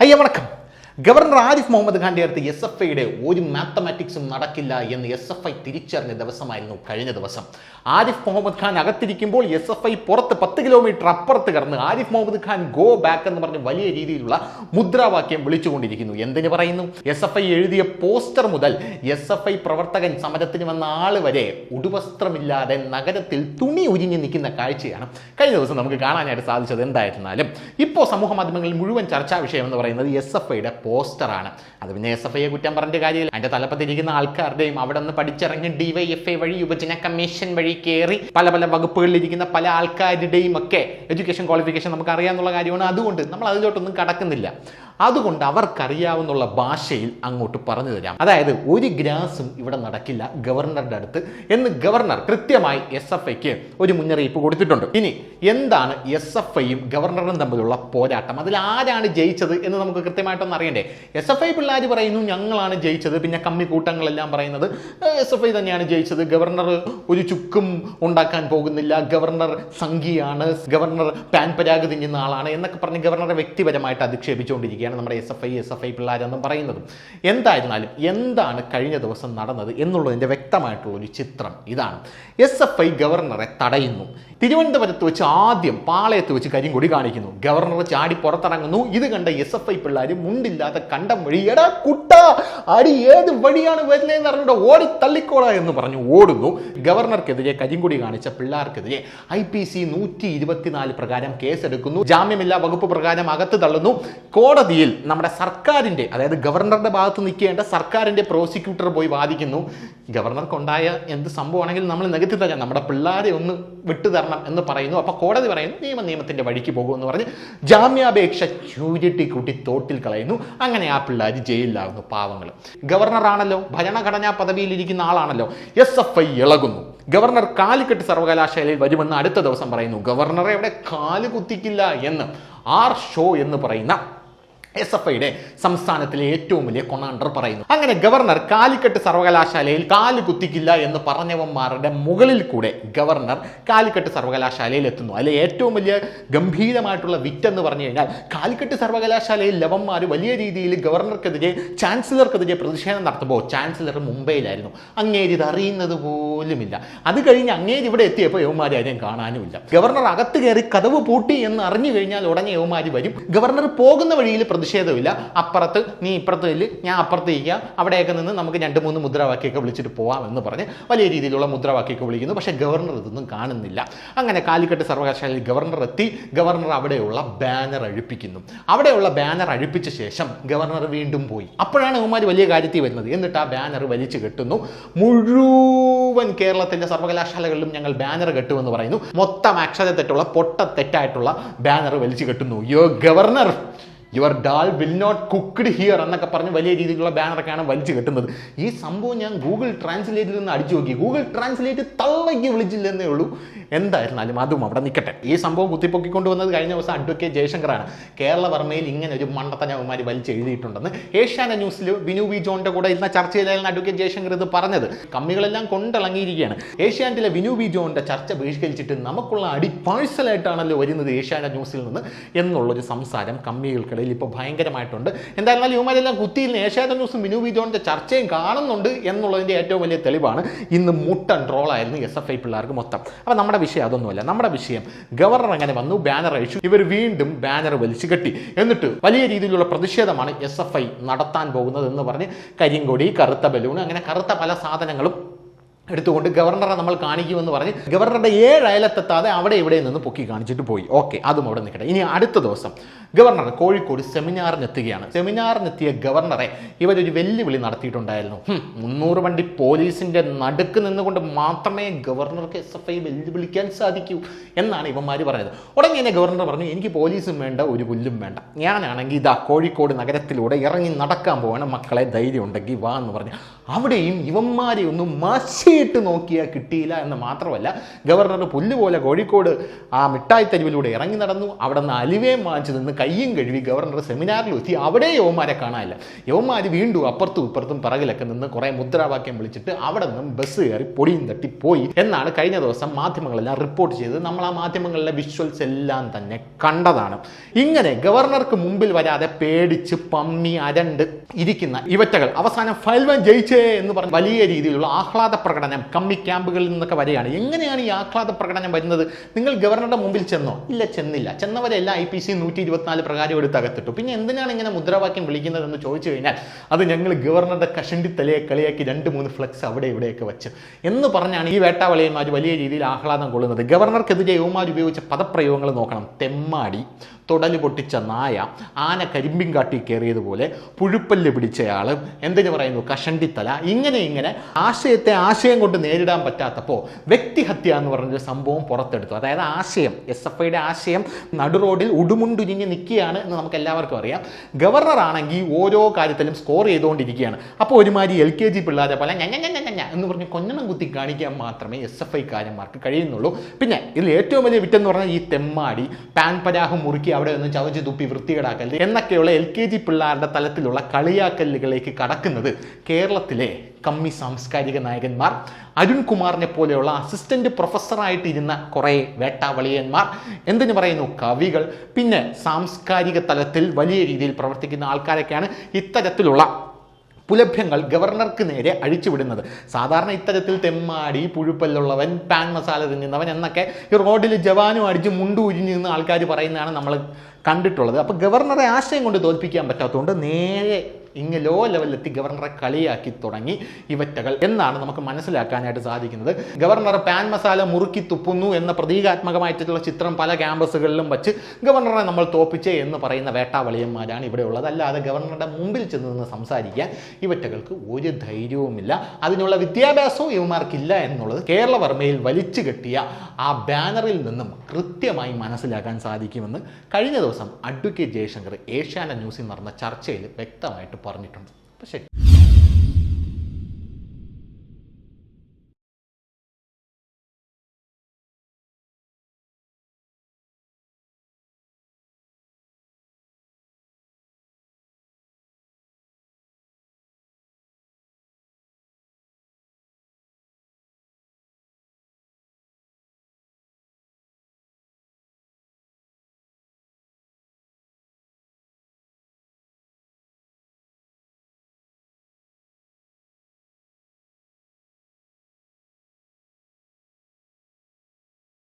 ஐயா வணக்கம். ഗവർണർ ആരിഫ് മുഹമ്മദ് ഖാന്റെ അടുത്ത് എസ് എഫ് ഐയുടെ ഒരു മാത്തമാറ്റിക്സും നടക്കില്ല എന്ന് എസ് എഫ് ഐ തിരിച്ചറിഞ്ഞ ദിവസമായിരുന്നു കഴിഞ്ഞ ദിവസം. ആരിഫ് മുഹമ്മദ് ഖാൻ അകത്തിരിക്കുമ്പോൾ എസ് എഫ് ഐ പുറത്ത് പത്ത് കിലോമീറ്റർ അപ്പുറത്ത് കടന്ന് ആരിഫ് മുഹമ്മദ് ഖാൻ ഗോ ബാക്ക് എന്ന് പറഞ്ഞ് വലിയ രീതിയിലുള്ള മുദ്രാവാക്യം വിളിച്ചുകൊണ്ടിരിക്കുന്നു. എന്തിനു പറയുന്നു? എസ് എഫ് ഐ എഴുതിയ പോസ്റ്റർ മുതൽ എസ് എഫ് ഐ പ്രവർത്തകൻ സമരത്തിന് വന്ന ആൾ വരെ ഉടുവസ്ത്രമില്ലാതെ നഗരത്തിൽ തുണി ഉരിഞ്ഞു നിൽക്കുന്ന കാഴ്ചയാണ് കഴിഞ്ഞ ദിവസം നമുക്ക് കാണാനായിട്ട് സാധിച്ചത്. എന്തായിരുന്നാലും ഇപ്പോൾ സമൂഹ മാധ്യമങ്ങളിൽ മുഴുവൻ ചർച്ചാ വിഷയം എന്ന് പറയുന്നത് എസ് എഫ് ഐയുടെ പോസ്റ്ററാണ്. അത് പിന്നെ എസ് എഫ് ഐയെ കുറ്റം പറഞ്ഞ കാര്യമില്ല. അതിന്റെ തലപ്പത്തിരിക്കുന്ന ആൾക്കാരുടെയും അവിടെ നിന്ന് പഠിച്ചിറങ്ങി ഡിവൈഎഫ്ഐ വഴി യുവജന കമ്മീഷൻ വഴി കയറി പല പല വകുപ്പുകളിലിരിക്കുന്ന പല ആൾക്കാരുടെയും ഒക്കെ എഡ്യൂക്കേഷൻ ക്വാളിഫിക്കേഷൻ നമുക്ക് അറിയാമെന്നുള്ള കാര്യമാണ്. അതുകൊണ്ട് നമ്മൾ അതിലോട്ടൊന്നും കടക്കുന്നില്ല. അതുകൊണ്ട് അവർക്കറിയാവുന്ന ഭാഷയിൽ അങ്ങോട്ട് പറഞ്ഞു തരാം. അതായത് ഒരു ഗ്രാസും ഇവിടെ നടക്കില്ല ഗവർണറുടെ അടുത്ത് എന്ന് ഗവർണർ കൃത്യമായി എസ് എഫ് ഐക്ക് ഒരു മുന്നറിയിപ്പ് കൊടുത്തിട്ടുണ്ട്. ഇനി എന്താണ് എസ് എഫ് ഐയും ഗവർണറും തമ്മിലുള്ള പോരാട്ടം? അതിൽ ആരാണ് ജയിച്ചത് എന്ന് നമുക്ക് കൃത്യമായിട്ടൊന്നും അറിയണ്ടേ? എസ് എഫ് ഐ പിള്ളേർ പറയുന്നു ഞങ്ങളാണ് ജയിച്ചത് പിന്നെ കമ്മി കൂട്ടങ്ങളെല്ലാം പറയുന്നത് എസ് എഫ് ഐ തന്നെയാണ് ജയിച്ചത് ഗവർണർ ഒരു ചുക്കും ഉണ്ടാക്കാൻ പോകുന്നില്ല ഗവർണർ സംഘിയാണ് ഗവർണർ പാൻ പരാഗ് തിന്നുന്ന ആളാണ് എന്നൊക്കെ പറഞ്ഞ് ഗവർണറെ വ്യക്തിപരമായിട്ട് അധിക്ഷേപിച്ചുകൊണ്ടിരിക്കുകയാണ്. നമ്മുടെ S F I S F I പിള്ളേരെന്നും പറയുന്നതും. എന്തായിരുന്നാലും എന്താണ് കഴിഞ്ഞ ദിവസം നടന്നത് എന്നുള്ളതിന്റെ വ്യക്തമായിട്ടുള്ള ഒരു ചിത്രം ഇതാണ്. എസ് എഫ് ഐ ഗവർണറെ തടയുന്നു. തിരുവനന്തപുരത്ത് വെച്ച് ആദ്യം പാളയത്ത് വെച്ച് കരിങ്കൊടി കാണിക്കുന്നു. ഗവർണർ ചാടി പുറത്തിറങ്ങുന്നു. ഇത് കണ്ട എസ് എഫ് ഐ പിള്ളേർ മുണ്ടില്ലാതെ കണ്ടം വഴി എടാ കുട്ട അടി ഏത് വഴിയാണ് വരുന്നതെന്ന് അറിഞ്ഞിട്ട് ഓടി തള്ളിക്കോളാ എന്ന് പറഞ്ഞു ഓടുന്നു. ഗവർണർക്കെതിരെ കരിങ്കൊടി കാണിച്ച പിള്ളേർക്കെതിരെ ഐ പി സി നൂറ്റി ഇരുപത്തിനാല് പ്രകാരം കേസെടുക്കുന്നു. ജാമ്യമില്ലാ വകുപ്പ് പ്രകാരം അകത്ത് തള്ളുന്നു. കോടതിയിൽ നമ്മുടെ സർക്കാരിന്റെ അതായത് ഗവർണറുടെ ഭാഗത്ത് നിൽക്കേണ്ട സർക്കാരിന്റെ പ്രോസിക്യൂട്ടർ പോയി വാദിക്കുന്നു. ഗവർണർക്കുണ്ടായ എന്ത് സംഭവമാണെങ്കിലും നമ്മൾ നികത്തി തരാം നമ്മുടെ പിള്ളേരെ ഒന്ന് വിട്ടുതരണം എന്ന് പറയുന്നു. അപ്പോൾ കോടതി പറയുന്നു നിയമ നിയമത്തിന്റെ വഴിക്ക് പോകുമെന്ന് പറഞ്ഞ് ജാമ്യാപേക്ഷ ചൂരിട്ടി കൂട്ടി തോട്ടിൽ കളയുന്നു. അങ്ങനെ ആ പിള്ളേർ ജയിലിലാകുന്നു പാവങ്ങൾ ഗവർണറാണല്ലോ ഭരണഘടനാ പദവിയിലിരിക്കുന്ന ആളാണല്ലോ. എസ് എഫ് ഐ ഇളകുന്നു. ഗവർണർ കാലിക്കട്ട് സർവകലാശാലയിൽ വരുമെന്ന് അടുത്ത ദിവസം പറയുന്നു. ഗവർണറെ അവിടെ കാൽ കുത്തിക്കില്ല എന്ന്. ആർ ഷോ എന്ന് പറയുന്ന എസ് എഫ് ഐയുടെ സംസ്ഥാനത്തിലെ ഏറ്റവും വലിയ കൊണാണ്ടർ പറയുന്നു. അങ്ങനെ ഗവർണർ കാലിക്കട്ട് സർവകലാശാലയിൽ കാൽ കുത്തിക്കില്ല എന്ന് പറഞ്ഞവന്മാരുടെ മുകളിൽ കൂടെ ഗവർണർ കാലിക്കട്ട് സർവകലാശാലയിൽ എത്തുന്നു. അതിലെ ഏറ്റവും വലിയ ഗംഭീരമായിട്ടുള്ള വിറ്റ് എന്ന് പറഞ്ഞു കഴിഞ്ഞാൽ കാലിക്കട്ട് സർവകലാശാലയിൽ ലവന്മാർ വലിയ രീതിയിൽ ഗവർണർക്കെതിരെ ചാൻസലർക്കെതിരെ പ്രതിഷേധം നടത്തുമ്പോൾ ചാൻസലർ മുംബൈയിലായിരുന്നു. അങ്ങേര് ഇത് അറിയുന്നത് പോലുമില്ല. അത് കഴിഞ്ഞ് അങ്ങേര് ഇവിടെ എത്തിയപ്പോൾ യവന്മാരെ ആരെയും കാണാനുമില്ല. ഗവർണർ അകത്ത് കയറി കഥവ് പൂട്ടി എന്ന് അറിഞ്ഞു കഴിഞ്ഞാൽ ഉടനെ യവന്മാർ വരും. ഗവർണർ പോകുന്ന വഴിയിൽ പ്രതിഷേധമില്ല അപ്പുറത്ത് നീ ഇപ്പുറത്ത് ഇല്ല ഞാൻ അപ്പുറത്ത് ഇരിക്കുക അവിടെയൊക്കെ നിന്ന് നമുക്ക് രണ്ട് മൂന്ന് മുദ്രാവാക്യമൊക്കെ വിളിച്ചിട്ട് പോവാം എന്ന് പറഞ്ഞ് വലിയ രീതിയിലുള്ള മുദ്രാവാക്യമൊക്കെ വിളിക്കുന്നു. പക്ഷേ ഗവർണർ ഇതൊന്നും കാണുന്നില്ല. അങ്ങനെ കാലിക്കട്ട് സർവകലാശാലയിൽ ഗവർണർ എത്തി. ഗവർണർ അവിടെയുള്ള ബാനർ അഴിപ്പിക്കുന്നു. അവിടെയുള്ള ബാനർ അഴിപ്പിച്ച ശേഷം ഗവർണർ വീണ്ടും പോയി. അപ്പോഴാണ് ഉമാർ വലിയ കാര്യത്തിൽ വരുന്നത്. എന്നിട്ട് ആ ബാനർ വലിച്ചു കെട്ടുന്നു. മുഴുവൻ കേരളത്തിലെ സർവകലാശാലകളിലും ഞങ്ങൾ ബാനർ കെട്ടുമെന്ന് പറയുന്നു. മൊത്തം അക്ഷര തെറ്റുള്ള പൊട്ട തെറ്റായിട്ടുള്ള ബാനർ വലിച്ചു കെട്ടുന്നു. Yo governor! Your dal will not cooked here എന്നൊക്കെ പറഞ്ഞ് വലിയ രീതിയിലുള്ള ബാനറൊക്കെയാണ് വലിച്ചു കെട്ടുന്നത്. ഈ സംഭവം ഞാൻ ഗൂഗിൾ ട്രാൻസ്ലേറ്റിൽ നിന്ന് അടിച്ചു നോക്കി. ഗൂഗിൾ ട്രാൻസ്ലേറ്റ് തള്ളയ്ക്ക് വിളിച്ചില്ലെന്നേ ഉള്ളൂ. എന്തായിരുന്നാലും അതും അവിടെ നിൽക്കട്ടെ ഈ സംഭവം കുത്തിപ്പൊക്കിക്കൊണ്ട് വന്നത് കഴിഞ്ഞ ദിവസം അഡ്വക്കേറ്റ് ജയശങ്കറാണ്. കേരള വർമ്മയിൽ ഇങ്ങനെ ഒരു മണ്ടത്തനവന്മാർ വലിച്ച് എഴുതിയിട്ടുണ്ടെന്ന് ഏഷ്യാന ന്യൂസിൽ വിനു വി ജോണിന്റെ കൂടെ ഇന്ന ചർച്ചയിലായിരുന്നു അഡ്വക്കേറ്റ് ജയശങ്കർ ഇത് പറഞ്ഞത്. കമ്മികളെല്ലാം കൊണ്ടിളങ്ങിയിരിക്കുകയാണ്. ഏഷ്യാനെറ്റിലെ വിനു വി ജോണിന്റെ ചർച്ച ബഹിഷ്കരിച്ചിട്ട് നമുക്കുള്ള അടി പാഴ്സലായിട്ടാണല്ലോ വരുന്നത് ഏഷ്യാന ന്യൂസിൽ നിന്ന് എന്നുള്ളൊരു സംസാരം കമ്മികൾക്കിടയിൽ ഇപ്പോൾ ഭയങ്കരമായിട്ടുണ്ട്. എന്തായിരുന്നാലും ഇവന്മാരെല്ലാം കുത്തിയിരുന്ന ഏഷ്യാനെറ്റ് ന്യൂസും മിനു വി ജോണിന്റെ ചർച്ചയും കാണുന്നുണ്ട് എന്നുള്ളതിന്റെ ഏറ്റവും വലിയ തെളിവാണ്. ഇന്ന് മുട്ടൻ ട്രോളായിരുന്നു എസ് എഫ് ഐ പിള്ളേർക്ക് മൊത്തം. അപ്പോൾ നമ്മുടെ വിഷയം അതൊന്നുമല്ല. നമ്മുടെ വിഷയം ഗവർണർ അങ്ങനെ വന്നു ബാനർ അഴിച്ചു ഇവർ വീണ്ടും ബാനർ വലിച്ചു കെട്ടി. എന്നിട്ട് വലിയ രീതിയിലുള്ള പ്രതിഷേധമാണ് എസ് എഫ് ഐ നടത്താൻ പോകുന്നത് എന്ന് പറഞ്ഞ് കരിങ്കൊടി കറുത്ത ബലൂൺ അങ്ങനെ കറുത്ത പല സാധനങ്ങളും എടുത്തുകൊണ്ട് ഗവർണറെ നമ്മൾ കാണിക്കുമെന്ന് പറഞ്ഞ് ഗവർണറുടെ ഏഴ് അയലത്തെത്താതെ അവിടെ ഇവിടെ നിന്ന് പൊക്കി കാണിച്ചിട്ട് പോയി. ഓക്കെ അതും അവിടെ നിൽക്കട്ടെ. ഇനി അടുത്ത ദിവസം ഗവർണർ കോഴിക്കോട് സെമിനാറിനെത്തുകയാണ്. സെമിനാറിനെത്തിയ ഗവർണറെ ഇവരൊരു വെല്ലുവിളി നടത്തിയിട്ടുണ്ടായിരുന്നു. മുന്നൂറ് വണ്ടി പോലീസിന്റെ നടുക്ക് നിന്നുകൊണ്ട് മാത്രമേ ഗവർണർക്ക് എസ് എഫ് ഐ വെല്ലുവിളിക്കാൻ സാധിക്കൂ എന്നാണ് ഇവന്മാർ പറഞ്ഞത് ഉടനെ തന്നെ ഗവർണർ പറഞ്ഞു എനിക്ക് പോലീസും വേണ്ട ഒരു പുല്ലും വേണ്ട. ഞാനാണെങ്കിൽ ഇതാ കോഴിക്കോട് നഗരത്തിലൂടെ ഇറങ്ങി നടക്കാൻ പോവാണ്. മക്കളെ ധൈര്യം ഉണ്ടെങ്കിൽ വാ എന്ന് പറഞ്ഞു. അവിടെയും ഇവന്മാരെ ഒന്നും മഷി കൊത്തിയിട്ട് നോക്കിയാൽ കിട്ടിയില്ല എന്ന് മാത്രമല്ല ഗവർണർ പുല്ലുപോലെ കോഴിക്കോട് ആ മിഠായി തെരുവിലൂടെ ഇറങ്ങി നടന്നു. അവിടെ നിന്ന് അലിവേം വാങ്ങിച്ചു നിന്ന് കയ്യും കഴുകി ഗവർണർ സെമിനാറിൽ എത്തി. അവിടെ യവന്മാരെ കാണാനില്ല. യവന്മാർ വീണ്ടും അപ്പുറത്തും ഇപ്പുറത്തും പിറകിലൊക്കെ നിന്ന് കുറേ മുദ്രാവാക്യം വിളിച്ചിട്ട് അവിടെ നിന്നും ബസ് കയറി പൊടിയും തട്ടി പോയി എന്നാണ് കഴിഞ്ഞ ദിവസം മാധ്യമങ്ങളെല്ലാം റിപ്പോർട്ട് ചെയ്തത്. നമ്മൾ ആ മാധ്യമങ്ങളിലെ വിഷ്വൽസ് എല്ലാം തന്നെ കണ്ടതാണ്. ഇങ്ങനെ ഗവർണർക്ക് മുമ്പിൽ വരാതെ പേടിച്ച് പമ്മി അരണ്ട് ഇരിക്കുന്ന ഇവറ്റകൾ. അവസാനം ഫൈൽവൻ ജയിച്ചേ എന്ന് പറഞ്ഞ് വലിയ രീതിയിലുള്ള ആഹ്ലാദ പ്രകടനം കമ്മി ക്യാമ്പുകളിൽ നിന്നൊക്കെ വരികയാണ്. എങ്ങനെയാണ് ഈ ആഹ്ലാദ പ്രകടനം വരുന്നത്? നിങ്ങൾ ഗവർണറുടെ മുമ്പിൽ ചെന്നോ? ഇല്ല ചെന്നില്ല. ചെന്നവരെല്ലാം ഐ പി സി നൂറ്റി ഇരുപത്തിനാല് പ്രകാരം എടുത്ത് അകത്തിട്ടു. പിന്നെ എന്തിനാണ് ഇങ്ങനെ മുദ്രാവാക്യം വിളിക്കുന്നത് എന്ന് ചോദിച്ചു കഴിഞ്ഞാൽ അത് ഞങ്ങൾ ഗവർണറുടെ കഷണ്ടി തലയെ കളിയാക്കി രണ്ട് മൂന്ന് ഫ്ലക്സ് അവിടെ ഇവിടെയൊക്കെ വെച്ച്. എന്ന് പറഞ്ഞാണ് ഈ വേട്ടാവളിയന്മാർ വലിയ രീതിയിൽ ആഹ്ലാദം കൊള്ളുന്നത്. ഗവർണർക്കെതിരെ യുവമാർ ഉപയോഗിച്ച പദപ്രയോഗങ്ങൾ നോക്കണം. തെമ്മാടി തൊടൽ പൊട്ടിച്ച നായ ആന കരിമ്പിൻ കാട്ടി കയറിയതുപോലെ പുഴുപ്പല്ല് പിടിച്ചയാൾ എന്തിനു പറയുന്നു? കഷണ്ടിത്തല. ഇങ്ങനെ ഇങ്ങനെ ആശയത്തെ ആശയം കൊണ്ട് നേരിടാൻ പറ്റാത്തപ്പോൾ വ്യക്തിഹത്യ എന്ന് പറഞ്ഞൊരു സംഭവം പുറത്തെടുത്തു. അതായത് ആശയം എസ് എഫ് ഐയുടെ ആശയം നടുറോഡിൽ ഉടുമുണ്ടുരിഞ്ഞ് നിൽക്കുകയാണ് എന്ന് നമുക്ക് എല്ലാവർക്കും അറിയാം. ഗവർണർ ആണെങ്കിൽ ഓരോ കാര്യത്തിലും സ്കോർ ചെയ്തുകൊണ്ടിരിക്കുകയാണ്. അപ്പോൾ ഒരുമാതിരി എൽ കെ ജി പിള്ളേരെ പോലെ ഞഞ്ഞ ഞഞ്ഞ ഞഞ്ഞ എന്ന് പറഞ്ഞ് കൊഞ്ഞണം കുത്തി കാണിക്കാൻ മാത്രമേ എസ് എഫ് ഐക്കാരന്മാർക്ക് കഴിയുന്നുള്ളൂ. പിന്നെ ഇതിൽ ഏറ്റവും വലിയ വിറ്റെന്ന് പറഞ്ഞാൽ ഈ തെമ്മാടി പാൻ പരാഹം മുറുക്കി അവിടെ ഒന്ന് ചവച്ച് തുപ്പി വൃത്തികേടാക്കൽ എന്നൊക്കെയുള്ള എൽ കെ ജി പിള്ളേരുടെ തലത്തിലുള്ള കളിയാക്കലുകളിലേക്ക് കടക്കുന്നത് കേരളത്തിലെ കമ്മി സാംസ്കാരിക നായകന്മാർ അരുൺകുമാറിനെ പോലെയുള്ള അസിസ്റ്റന്റ് പ്രൊഫസറായിട്ടിരുന്ന കുറെ വേട്ടാവളിയന്മാർ എന്തിനു പറയുന്നു കവികൾ പിന്നെ സാംസ്കാരിക തലത്തിൽ വലിയ രീതിയിൽ പ്രവർത്തിക്കുന്ന ആൾക്കാരൊക്കെയാണ് ഇത്തരത്തിലുള്ള പുലഭ്യങ്ങൾ ഗവർണർക്ക് നേരെ അഴിച്ചുവിടുന്നത്. സാധാരണ ഇത്തരത്തിൽ തെമ്മാടി പുഴുപ്പല്ലുള്ളവൻ പാൻ മസാല തിന്നുന്നവൻ എന്നൊക്കെ ഈ റോഡിൽ ജവാനും അടിച്ച് മുണ്ടു ഉരിഞ്ഞു നിന്ന് ആൾക്കാർ പറയുന്നതാണ് നമ്മൾ കണ്ടിട്ടുള്ളത്. അപ്പോൾ ഗവർണറെ ആശയം കൊണ്ട് തോൽപ്പിക്കാൻ പറ്റാത്തതുകൊണ്ട് നേരെ ഇങ്ങ് ലോ ലെവലിലെത്തി ഗവർണറെ കളിയാക്കി തുടങ്ങി ഇവറ്റകൾ എന്നാണ് നമുക്ക് മനസ്സിലാക്കാനായിട്ട് സാധിക്കുന്നത്. ഗവർണർ പാൻ മസാല മുറുക്കി തുപ്പുന്നു എന്ന പ്രതീകാത്മകമായിട്ടുള്ള ചിത്രം പല ക്യാമ്പസുകളിലും വച്ച് ഗവർണറെ നമ്മൾ തോപ്പിച്ചേ എന്ന് പറയുന്ന വേട്ടാവളിയന്മാരാണ് ഇവിടെ ഉള്ളത്. അല്ലാതെ ഗവർണറുടെ മുമ്പിൽ ചെന്ന് നിന്ന് സംസാരിക്കാൻ ഇവറ്റകൾക്ക് ഒരു ധൈര്യവുമില്ല. അതിനുള്ള വിദ്യാഭ്യാസവും ഇവമാർക്കില്ല എന്നുള്ളത് കേരളവർമ്മയിൽ വലിച്ചു കെട്ടിയ ആ ബാനറിൽ നിന്നും കൃത്യമായി മനസ്സിലാക്കാൻ സാധിക്കുമെന്ന് കഴിഞ്ഞ ദിവസം അഡ്വക്കേറ്റ് ജയശങ്കർ ഏഷ്യാന ന്യൂസിൽ നടന്ന ചർച്ചയിൽ വ്യക്തമായിട്ട് പറഞ്ഞിട്ടുണ്ട്. അപ്പോൾ ശരി.